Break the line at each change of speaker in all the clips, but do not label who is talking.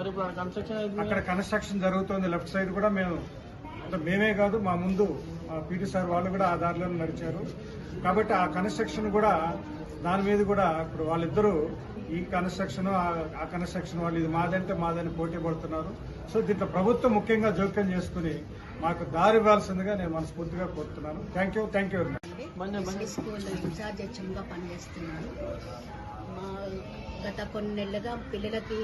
మరి కన్స్ట్రక్షన్
అక్కడ కన్స్ట్రక్షన్ జరుగుతుంది లెఫ్ట్ సైడ్ కూడా మేము అంటే మేమే కాదు మా ముందు పీటీ సార్ వాళ్ళు కూడా ఆ దారిలో నడిచారు. కాబట్టి ఆ కన్స్ట్రక్షన్ కూడా దాని మీద కూడా ఇప్పుడు వాళ్ళిద్దరూ ఈ కన్స్ట్రక్షన్ ఆ కన్స్ట్రక్షన్ వాళ్ళు ఇది మాదంటే మాదని పోటీ పడుతున్నారు. సో దీంట్లో ప్రభుత్వం ముఖ్యంగా జోక్యం చేసుకుని మాకు దారి ఇవ్వాల్సిందిగా నేను మనస్ఫూర్తిగా కోరుతున్నాను. Thank you thank you
school incharge హెచ్ఎంగా పనిచేస్తున్నాను మా గత కొన్ని నెలలుగా పిల్లలకి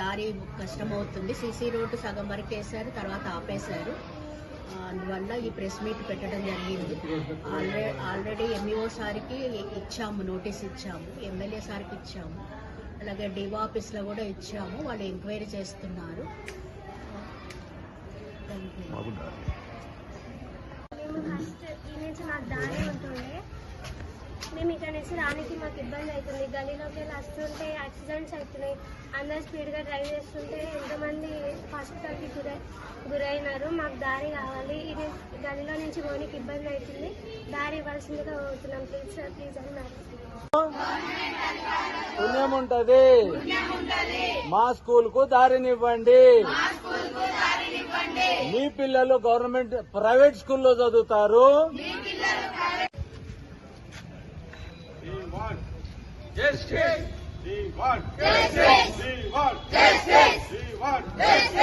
దారి కష్టమవుతుంది. సీసీ రోడ్డు సగం వరకు వేశారు తర్వాత ఆపేశారు. అందువల్ల ఈ ప్రెస్ మీట్ పెట్టడం జరిగింది. ఆల్రెడీ ఆల్రెడీ ఎంఈఓ సార్కి ఇచ్చాము నోటీస్ ఇచ్చాము ఎమ్మెల్యే సార్కి ఇచ్చాము. అలాగే డివో ఆఫీస్లో కూడా ఇచ్చాము వాళ్ళు ఎంక్వైరీ చేస్తున్నారు థ్యాంక్ యూ
మేము ఫస్ట్ ఈ నుంచి మాకు దారి ఉంటుండే నుంచి రానికి మాకు ఇబ్బంది అవుతుంది. గలీలోకి వెళ్ళి వస్తుంటే యాక్సిడెంట్స్ అవుతున్నాయి. అందరు స్పీడ్గా డ్రైవ్ చేస్తుంటే ఎంతమంది హాస్పిటల్కి గురై గురైనారు. మాకు దారి కావాలి. ఇది గలీలో నుంచి పోనీకి ఇబ్బంది అవుతుంది. దారి ఇవ్వాల్సిందిగా పోతున్నాం ప్లీజ్ సార్ ప్లీజ్ అన్నారు
పుణ్యం ఉంటది మా స్కూల్కు దారినివ్వండి. మీ పిల్లలు గవర్నమెంట్ ప్రైవేట్ స్కూల్లో చదువుతారు.
Justice! We want justice! We want justice! We want justice!